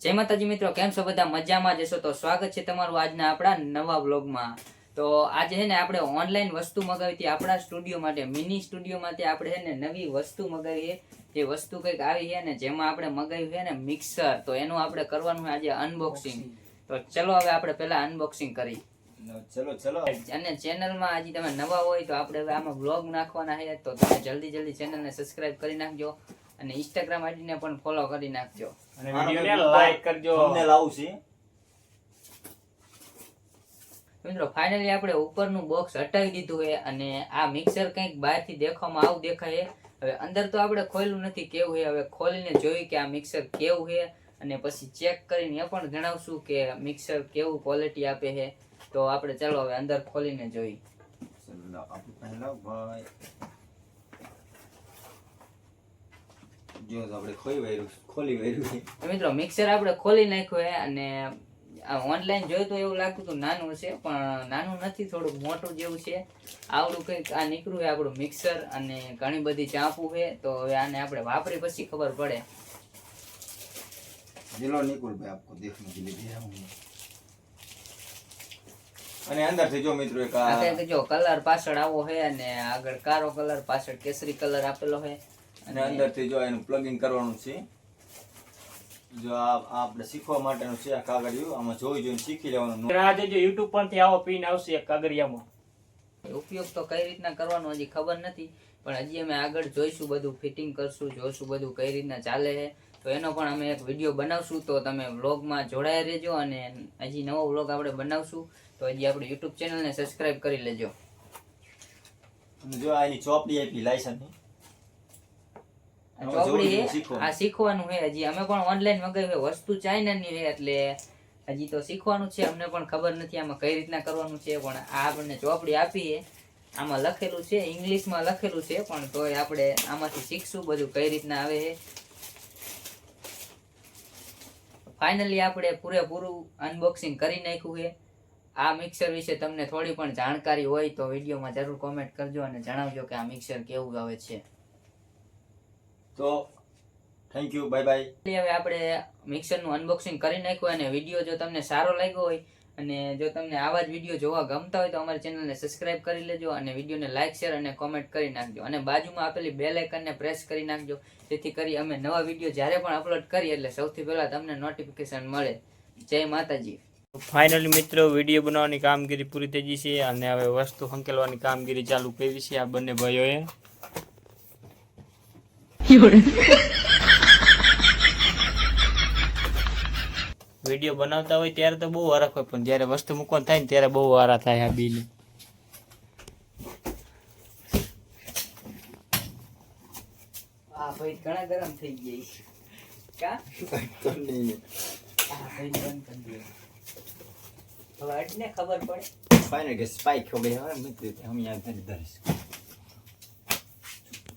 જય માતાજી મિત્રો કેમ છો બધા? મજામાં જશો તો સ્વાગત છે તમારું આજના આપણા નવા વ્લોગમાં. તો આજે છે ને આપણે ઓનલાઈન વસ્તુ મગાવી હતી આપણા સ્ટુડિયો માટે મિની સ્ટુડિયો માટે આપણે છે ને નવી વસ્તુ મગાવી છે જે વસ્તુ કંઈક આવી છે ને જેમાં આપણે મગાવ્યું છે ને મિક્સર તો એનું આપણે કરવાનું છે આજે અનબોક્સિંગ તો ચલો હવે આપણે પહેલા અનબોક્સિંગ કરી. ચલો ચલો. અને ચેનલમાં આજે તમે નવા હોય તો આપણે હવે આમાં બ્લોગ નાખવાના છે તો તમે જલ્દી જલ્દી ચેનલને સબસ્ક્રાઇબ કરી નાખજો. અને ઇન્સ્ટાગ્રામ આઈડીને પણ ફોલો કરી નાખજો. અને વિડીયોને લાઈક કરજો. thumbnail લાવું છે. મિત્રો ફાઇનલી આપણે ઉપરનું બોક્સ હટાવી દીધું છે અને આ મિક્સર કંઈક બહારથી દેખવામાં આવું દેખાય હવે અંદર તો આપણે ખોલ્યું નથી કેવું છે? હવે ખોલીને જોઈ કે આ મિક્સર કેવું છે અને પછી ચેક કરીને એ પણ જણાવશું કે મિક્સર કેવું ક્વોલિટી આપે છે. તો આપણે ચાલો હવે અંદર ખોલીને જોઈ ચલો પહેલા ભાઈ જો આપણે ખોલી વાયરું ખોલી વાયરું મિત્રો મિક્સર આપણે ખોલી નાખ્યું છે અને ઓનલાઈન જોયું તો એવું લાગતું હતું નાનું છે પણ નાનું નથી થોડુંક મોટું જેવું છે. આવડું કંઈક આ નીકળ્યું છે આપણું મિક્સર અને ઘણી બધી ચાંપુ છે તો હવે આને આપણે વાપરી પછી ખબર પડે. જિલો નિકુલ ભાઈ આપકો દેખને જિલે ભી અને અંદરથી જો મિત્રો એક આ જો કલર પાછળ આવો હે અને આગળ કારો કલર પાછળ કેસરી કલર આપેલો હે અને અંદરથી જો એનું પ્લગિંગ કરવાનું છે જો આ આપણે શીખવા માટેનું છે આ કાગળિયું આમાં જોઈ જોઈને શીખી લેવાનું. આજે જો યુટ્યુબ પરથી આવો પીન આવશે એક કાગળિયામાં. ઉપયોગ તો કઈ રીતના કરવાનો હજી ખબર નથી પણ હજી અમે આગળ જોઈશું બધું ફિટિંગ કરશું જોઈશું બધું કઈ રીતના ચાલે છે. તો એનો પણ અમે એક વીડિયો બનાવશું તો તમે વ્લોગમાં જોડાઈ રહેજો અને હજી નવો વ્લોગ આપણે બનાવશું તો હજી આપણે યુટ્યુબ ચેનલને સબસ્ક્રાઈબ કરી લેજો. જો આની ચોપડી આપી લાયસન્સ આ હવે ચોપડી. આ શીખવાનું છે હજી અમે પણ ઓનલાઈન મગાવી વસ્તુ ચાઇનાની છે એટલે હજી તો શીખવાનું છે. અમને પણ ખબર નથી આમાં કઈ રીતના કરવાનું છે પણ આ આપણને ચોપડી આપી છે આમાં લખેલું છે ઇંગ્લિશમાં લખેલું છે પણ તોય આપણે આમાંથી શીખશું બધું કઈ રીતના આવે છે ફાઇનલી આપણે પૂરેપૂરું અનબોક્સિંગ કરી નાખ્યું છે આ મિક્સર વિશે તમને થોડી પણ જાણકારી હોય તો વિડીયોમાં જરૂર કોમેન્ટ કરજો અને જણાવજો કે આ મિક્સર કેવું આવે છે. તો થેન્ક યુ બાય બાય એટલે હવે આપણે મિક્સરનું અનબોક્સિંગ કરી નાખ્યું અને વીડિયો જો તમને સારો લાગ્યો હોય અને જો તમને આવા જ વીડિયો જોવા ગમતા હોય તો અમારી ચેનલને સબસ્ક્રાઇબ કરી લેજો અને વિડીયોને લાઇક શેર અને કોમેન્ટ કરી નાખજો. અને બાજુમાં આપેલી બે લાઇકનને પ્રેસ કરી નાખજો. જેથી કરી અમે નવા વીડિયો જ્યારે પણ અપલોડ કરીએ એટલે સૌથી પહેલા તમને નોટિફિકેશન મળે. જય માતાજી. ફાઇનલી મિત્રો વીડિયો બનાવવાની કામગીરી પૂરી થઈ ગઈ છે અને હવે વસ્તુ સંકેલવાની કામગીરી ચાલુ કરી છે આ બંને ભાઈઓએ. 有人。વીડિયો બનાવતા હોય ત્યારે તો બહુ વરખ હોય પણ જ્યારે વસ્તુ મૂકવાનું થાય ને ત્યારે બહુ વારા થાય આ બીને. આ ભાઈ ઘણા ગરમ થઈ ગઈ હવે અડને ખબર પડે. ફાઈનલ કે સ્પાઈક હો ગઈ હવે મિત્ર હમ યાદ કરી